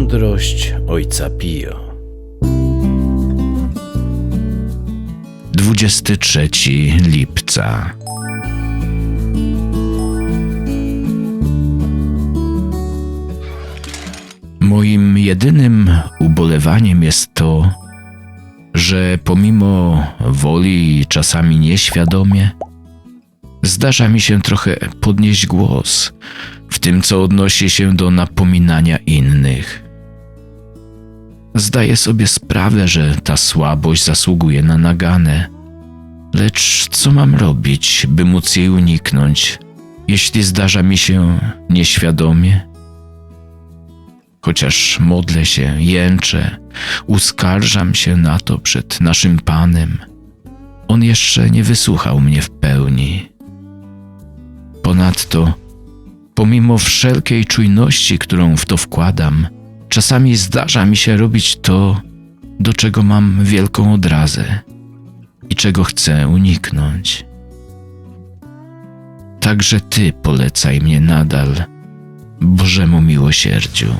Mądrość ojca Pio. 23 lipca. Moim jedynym ubolewaniem jest to, że pomimo woli i czasami nieświadomie, zdarza mi się trochę podnieść głos w tym, co odnosi się do napominania innych. Zdaję sobie sprawę, że ta słabość zasługuje na naganę. Lecz co mam robić, by móc jej uniknąć, jeśli zdarza mi się nieświadomie? Chociaż modlę się, jęczę, uskarżam się na to przed naszym Panem, On jeszcze nie wysłuchał mnie w pełni. Ponadto, pomimo wszelkiej czujności, którą w to wkładam, czasami zdarza mi się robić to, do czego mam wielką odrazę i czego chcę uniknąć. Także Ty polecaj mnie nadal Bożemu miłosierdziu.